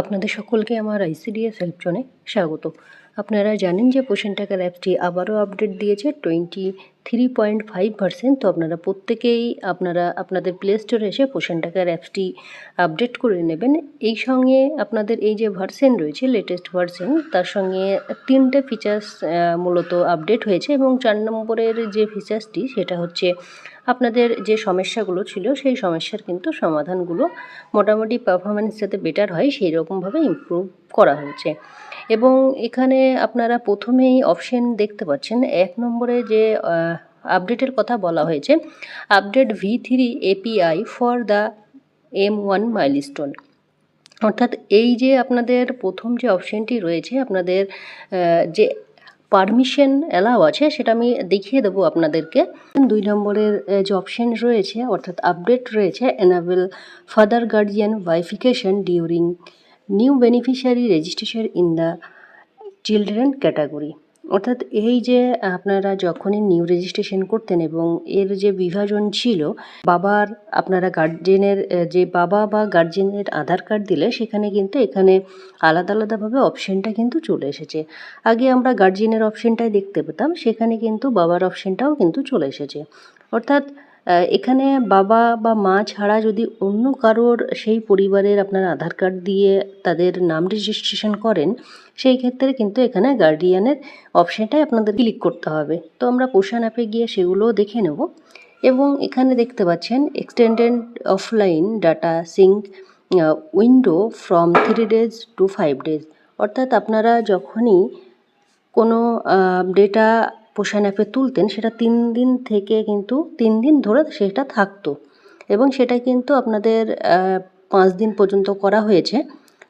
আপনাদের সকলকে আমার আইসিডিএস হেল্প জোনে স্বাগত। আপনারা জানেন যে পোষণ টাকার অ্যাপটি আবারও আপডেট দিয়েছে twenty three point five percent তো আপনারা প্রত্যেকেই আপনারা, আপনাদের প্লে স্টোরে এসে পোষণ টাকার অ্যাপসটি আপডেট করে নেবেন। এই সঙ্গে আপনাদের এই যে ভার্সেন রয়েছে লেটেস্ট ভার্সেন তার সঙ্গে তিনটে ফিচার্স মূলত আপডেট হয়েছে এবং চার নম্বরের যে ফিচার্সটি সেটা হচ্ছে আপনাদের যে সমস্যাগুলো ছিল, সেই সমস্যার কিন্তু সমাধানগুলো মোটামুটি পারফরমেন্স যাতে বেটার হয়, সেই রকমভাবে ইমপ্রুভ করা হয়েছে। এবং এখানে আপনারা প্রথমেই অপশন দেখতে পাচ্ছেন, এক নম্বরে যে আপডেটের কথা বলা হয়েছে update V three API for the M one milestone অর্থাৎ এই যে আপনাদের প্রথম যে অপশনটি রয়েছে, আপনাদের যে পারমিশন অ্যালাও আছে, সেটা আমি দেখিয়ে দেবো আপনাদেরকে। দুই নম্বরের যে অপশন রয়েছে, অর্থাৎ আপডেট রয়েছে enable father guardian verification during new beneficiary registration in the children category অর্থাৎ এই যে আপনারা যখনই নিউ রেজিস্ট্রেশন করতেন এবং এর যে বিভাজন ছিল, বাবার, আপনারা গার্জেনের যে বাবা বা গার্জেনের আধার কার্ড দিলে সেখানে কিন্তু এখানে আলাদা আলাদাভাবে অপশনটা কিন্তু চলে এসেছে। আগে আমরা গার্জেনের অপশনটাই দেখতে পেতাম, সেখানে কিন্তু বাবার অপশনটাও কিন্তু চলে এসেছে। অর্থাৎ এখানে বাবা বা মা ছাড়া যদি অন্য কারোর সেই পরিবারের আপনার আধার কার্ড দিয়ে তাদের নাম রেজিস্ট্রেশন করেন, সেই ক্ষেত্রে কিন্তু এখানে গার্ডিয়ানের অপশানটাই আপনাদের ক্লিক করতে হবে। তো আমরা পোষণ অ্যাপে গিয়ে সেগুলোও দেখে নেব। এবং এখানে দেখতে পাচ্ছেন extended offline data sync window from three days to five days অর্থাৎ আপনারা যখনই কোনো ডেটা পোষণ অ্যাপে তুলতেন, সেটা তিন দিন থেকে কিন্তু তিন দিন ধরে সেটা থাকতো। এবং সেটা কিন্তু আপনাদের পাঁচ দিন পর্যন্ত করা হয়েছে।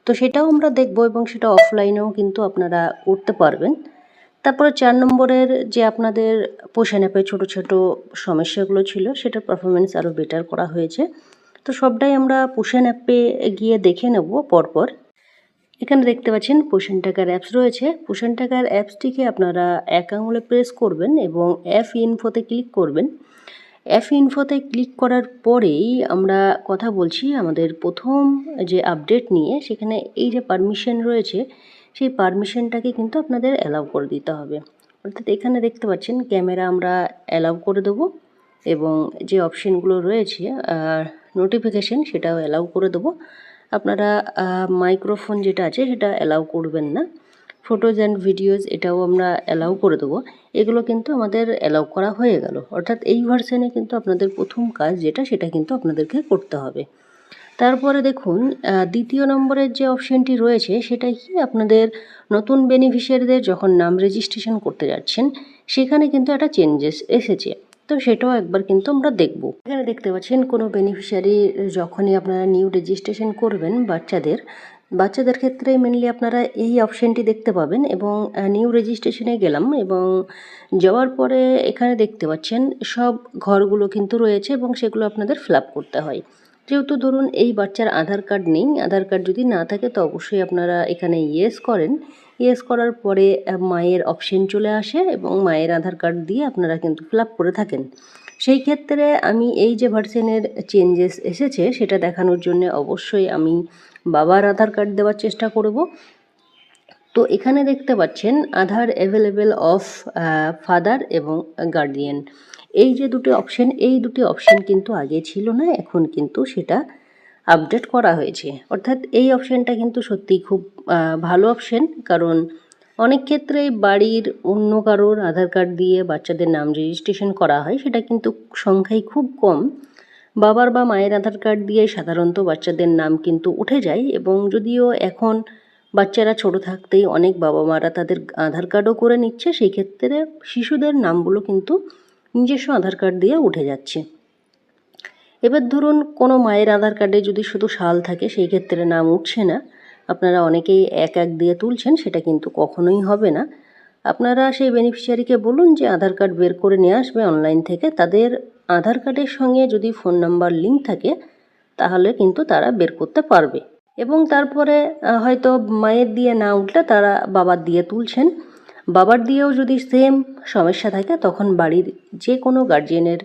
তো সেটাও আমরা দেখব এবং সেটা অফলাইনেও কিন্তু আপনারা করতে পারবেন। তারপরে চার নম্বরের যে আপনাদের পোষণ অ্যাপে ছোটো ছোটো সমস্যাগুলো ছিল, সেটার পারফরমেন্স আরও বেটার করা হয়েছে। তো সবটাই আমরা পোষণ অ্যাপে গিয়ে দেখে নেব পরপর। এখানে দেখতে পাচ্ছেন পোষণ টাকার অ্যাপস রয়েছে। পোষণ টাকার অ্যাপসটিকে আপনারা এক আঙুলে প্রেস করবেন এবং অ্যাপ ইনফোতে ক্লিক করবেন। অ্যাপ ইনফোতে ক্লিক করার পরেই আমরা কথা বলছি আমাদের প্রথম যে আপডেট নিয়ে, সেখানে এই যে পারমিশন রয়েছে, সেই পারমিশনটাকে কিন্তু আপনাদের অ্যালাউ করে দিতে হবে। অর্থাৎ এখানে দেখতে পাচ্ছেন ক্যামেরা আমরা অ্যালাউ করে দেবো এবং যে অপশনগুলো রয়েছে নোটিফিকেশন সেটাও অ্যালাউ করে দেবো। আপনারা মাইক্রোফোন যেটা আছে সেটা অ্যালাউ করবেন না। ফটোজ অ্যান্ড ভিডিওজ এটাও আমরা অ্যালাউ করে দেবো। এগুলো কিন্তু আমাদের অ্যালাউ করা হয়ে গেল। অর্থাৎ এই ভার্সানে কিন্তু আপনাদের প্রথম কাজ যেটা, সেটা কিন্তু আপনাদেরকে করতে হবে। তারপরে দেখুন দ্বিতীয় নম্বরের যে অপশানটি রয়েছে সেটা কি? আপনাদের নতুন বেনিফিশিয়ারিদের যখন নাম রেজিস্ট্রেশন করতে যাচ্ছেন, সেখানে কিন্তু একটা চেঞ্জেস এসেছে। তো সেটাও একবার কিন্তু আমরা দেখব। এখানে দেখতে পাচ্ছেন কোনো বেনিফিশিয়ারি যখনই আপনারা নিউ রেজিস্ট্রেশন করবেন বাচ্চাদের বাচ্চাদের ক্ষেত্রে মেনলি আপনারা এই অপশনটি দেখতে পাবেন এবং নিউ রেজিস্ট্রেশনে গেলাম এবং যাওয়ার পরে এখানে দেখতে পাচ্ছেন সব ঘরগুলো কিন্তু রয়েছে এবং সেগুলো আপনাদের ফিল করতে হয়। যেহেতু ধরুন এই বাচ্চার আধার কার্ড নেই, আধার কার্ড যদি না থাকে তো অবশ্যই আপনারা এখানে ইয়েস করেন। ইয়েস করার পরে মায়ের অপশন চলে আসে এবং মায়ের আধার কার্ড দিয়ে আপনারা কিন্তু ফিল করে থাকেন। সেই ক্ষেত্রে আমি এই যে ভার্সনের চেঞ্জেস এসেছে, সেটা দেখানোর জন্য অবশ্যই আমি বাবার আধার কার্ড দেওয়ার চেষ্টা করব। তো এখানে দেখতে পাচ্ছেন, আধার অ্যাভেলেবেল অফ ফাদার এবং গার্ডিয়ান এই যে দুটি অপশন এই দুটি অপশন কিন্তু আগে ছিল না, এখন কিন্তু সেটা আপডেট করা হয়েছে। অর্থাৎ এই অপশনটা কিন্তু সত্যিই খুব ভালো অপশন কারণ অনেক ক্ষেত্রেই বাড়ির অন্য কারোর আধার কার্ড দিয়ে বাচ্চাদের নাম রেজিস্ট্রেশন করা হয়, সেটা কিন্তু সংখ্যাই খুব কম। বাবার বা মায়ের আধার কার্ড দিয়ে সাধারণত বাচ্চাদের নাম কিন্তু উঠে যায় এবং যদিও এখন বাচ্চারা ছোট থাকতেই অনেক বাবা মারা তাদের আধার কার্ডও করে নিচ্ছে, সেই ক্ষেত্রে শিশুদের নামগুলো কিন্তু নিজস্ব আধার কার্ড দিয়ে উঠে যাচ্ছে। এবার ধরুন কোনো মায়ের আধার কার্ডে যদি শুধু সাল থাকে, সেই ক্ষেত্রে নাম উঠছে না। আপনারা অনেকেই এক এক দিয়ে তুলছেন, সেটা কিন্তু কখনোই হবে না। আপনারা সেই বেনিফিশিয়ারিকে বলুন যে আধার কার্ড বের করে নিয়ে আসবে অনলাইন থেকে। তাদের আধার কার্ডের সঙ্গে যদি ফোন নাম্বার লিঙ্ক থাকে, তাহলে কিন্তু তারা বের করতে পারবে। এবং তারপরে হয়তো মায়ের দিয়ে না উঠলে তারা বাবার দিয়ে তুলছেন। বাবার দিয়েও যদি সেম সমস্যা থাকে, তখন বাড়ির যে কোনো গার্জিয়ানের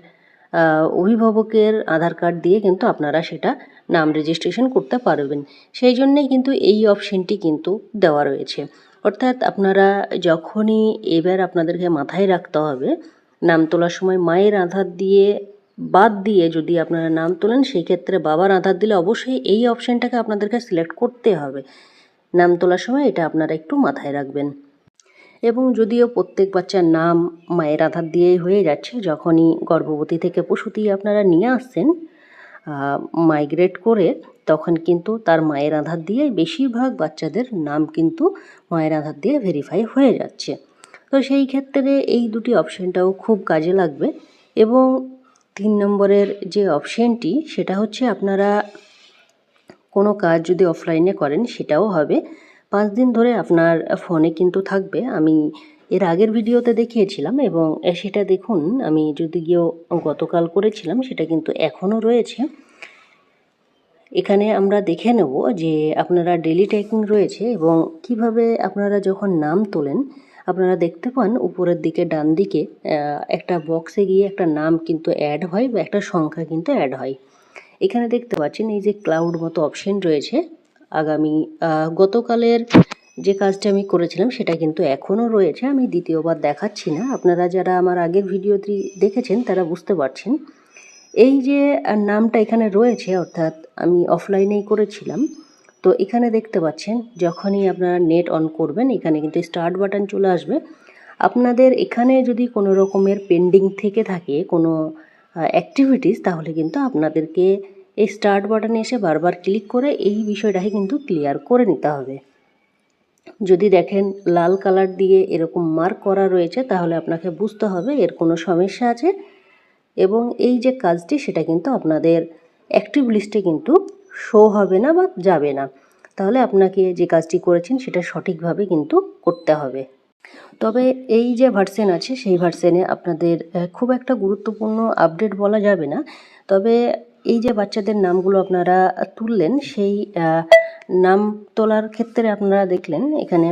অভিভাবকের আধার কার্ড দিয়ে কিন্তু আপনারা সেটা নাম রেজিস্ট্রেশন করতে পারবেন। সেই জন্যেই কিন্তু এই অপশানটি কিন্তু দেওয়া রয়েছে। অর্থাৎ আপনারা যখনই এবার আপনাদেরকে মাথায় রাখতে হবে, নাম তোলার সময় মায়ের আধার দিয়ে বাদ দিয়ে যদি আপনারা নাম তোলেন সেই ক্ষেত্রে বাবার আধার দিলে অবশ্যই এই অপশানটাকে আপনাদেরকে সিলেক্ট করতে হবে। নাম তোলার সময় এটা আপনারা একটু মাথায় রাখবেন। এবং যদিও প্রত্যেক বাচ্চার নাম মায়ের আধার দিয়েই হয়ে যাচ্ছে, যখনই গর্ভবতী থেকে প্রসূতি আপনারা নিয়ে আসছেন মাইগ্রেট করে, তখন কিন্তু তার মায়ের আধার দিয়ে বেশিরভাগ বাচ্চাদের নাম কিন্তু মায়ের আধার দিয়ে ভেরিফাই হয়ে যাচ্ছে। তো সেই ক্ষেত্রে এই দুটি অপশানটাও খুব কাজে লাগবে এবং তিন নম্বরের যে অপশানটি সেটা হচ্ছে আপনারা কোনো কাজ যদি অফলাইনে করেন, সেটাও হবে। পাঁচ দিন ধরে আপনার ফোনে কিন্তু থাকবে। আমি এর আগের ভিডিওতে দেখিয়েছিলাম এবং সেটা দেখুন, আমি যদি গিয়েও গতকাল করেছিলাম, সেটা কিন্তু এখনও রয়েছে। এখানে আমরা দেখে নেব যে আপনারা ডেলি ট্যাকিং রয়েছে এবং কীভাবে আপনারা যখন নাম তোলেন, আপনারা দেখতে পান উপরের দিকে, ডান দিকে একটা বক্সে গিয়ে একটা নাম কিন্তু অ্যাড হয় বা একটা সংখ্যা কিন্তু অ্যাড হয়। এখানে দেখতে পাচ্ছেন এই যে ক্লাউড মতো অপশন রয়েছে। আগামী গতকালের যে কাজটা আমি করেছিলাম সেটা কিন্তু এখনও রয়েছে, আমি দ্বিতীয়বার দেখাচ্ছি না। আপনারা যারা আমার আগের ভিডিওটি দেখেছেন তারা বুঝতে পারছেন। এই যে নামটা এখানে রয়েছে, অর্থাৎ আমি অফলাইনেই করেছিলাম, তো এখানে দেখতে পাচ্ছেন, যখনই আপনারা নেট অন করবেন, এখানে কিন্তু স্টার্ট বাটন চলে আসবে। আপনাদের এখানে যদি কোনো রকমের পেন্ডিং থেকে থাকে, কোনো অ্যাক্টিভিটিস তাহলে কিন্তু আপনাদেরকে এই স্টার্ট বাটনে এসে বারবার ক্লিক করে এই বিষয়টাকে কিন্তু ক্লিয়ার করে নিতে হবে। যদি দেখেন লাল কালার দিয়ে এরকম মার্ক করা রয়েছে, তাহলে আপনাকে বুঝতে হবে এর কোনো সমস্যা আছে এবং এই যে কাজটি, সেটা কিন্তু আপনাদের অ্যাক্টিভ লিস্টে কিন্তু শো হবে না বা যাবে না। তাহলে আপনাকে যে কাজটি করেছেন, সেটা সঠিকভাবে কিন্তু করতে হবে। তবে এই যে ভার্সেন আছে, সেই ভার্সেনে আপনাদের খুব একটা গুরুত্বপূর্ণ আপডেট বলা যাবে না। তবে এই যে বাচ্চাদের নামগুলো আপনারা তুললেন, সেই নাম তোলার ক্ষেত্রে আপনারা দেখলেন এখানে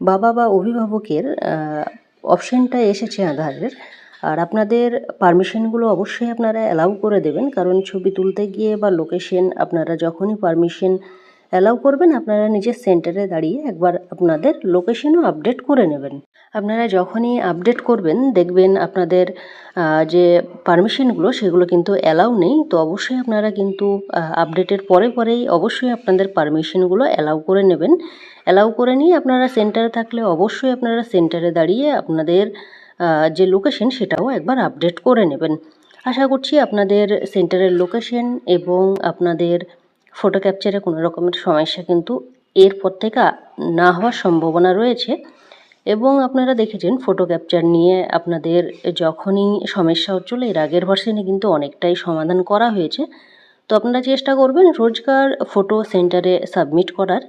বাবা বা অভিভাবকের অপশানটা এসেছে আধারের। আর আপনাদের পারমিশনগুলো অবশ্যই আপনারা অ্যালাউ করে দেবেন, কারণ ছবি তুলতে গিয়ে বা লোকেশন, আপনারা যখনই পারমিশন অ্যালাউ করবেন, আপনারা নিজের সেন্টারে দাঁড়িয়ে একবার আপনাদের লোকেশনও আপডেট করে নেবেন। আপনারা যখনই আপডেট করবেন, দেখবেন আপনাদের যে পারমিশনগুলো সেগুলো কিন্তু অ্যালাউ নেই। তো অবশ্যই আপনারা কিন্তু আপডেটের পরে পরেই অবশ্যই আপনাদের পারমিশনগুলো অ্যালাউ করে নেবেন। অ্যালাউ করে নিয়ে আপনারা সেন্টারে থাকলে অবশ্যই আপনারা সেন্টারে দাঁড়িয়ে আপনাদের যে লোকেশন সেটাও একবার আপডেট করে নেবেন। আশা করছি আপনাদের সেন্টারের লোকেশন এবং আপনাদের ফটো ক্যাপচারে কোনো রকমের সমস্যা কিন্তু এরপর থেকে না হওয়ার সম্ভাবনা রয়েছে। এবং আপনারা দেখেছেন ফটো ক্যাপচার নিয়ে আপনাদের যখনই সমস্যা হচ্ছিল, এর আগের ভার্সনে কিন্তু অনেকটাই সমাধান করা হয়েছে। তো আপনারা চেষ্টা করবেন রোজকার ফটো সেন্টারে সাবমিট করার।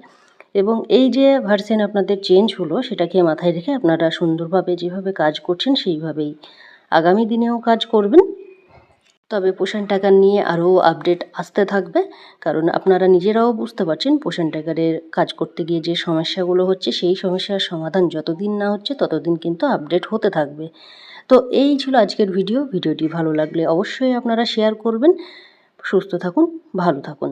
এবং এই যে ভার্সেন আপনাদের চেঞ্জ হলো, সেটাকে মাথায় রেখে আপনারা সুন্দরভাবে যেভাবে কাজ করছেন, সেইভাবেই আগামী দিনেও কাজ করবেন। তবে পোষণ টাকার নিয়ে আরও আপডেট আসতে থাকবে, কারণ আপনারা নিজেরাও বুঝতে পারছেন পোষণ টাকারের কাজ করতে গিয়ে যে সমস্যাগুলো হচ্ছে, সেই সমস্যার সমাধান যতদিন না হচ্ছে ততদিন কিন্তু আপডেট হতে থাকবে। তো এই ছিল আজকের ভিডিও। ভিডিওটি ভালো লাগলে অবশ্যই আপনারা শেয়ার করবেন। সুস্থ থাকুন, ভালো থাকুন।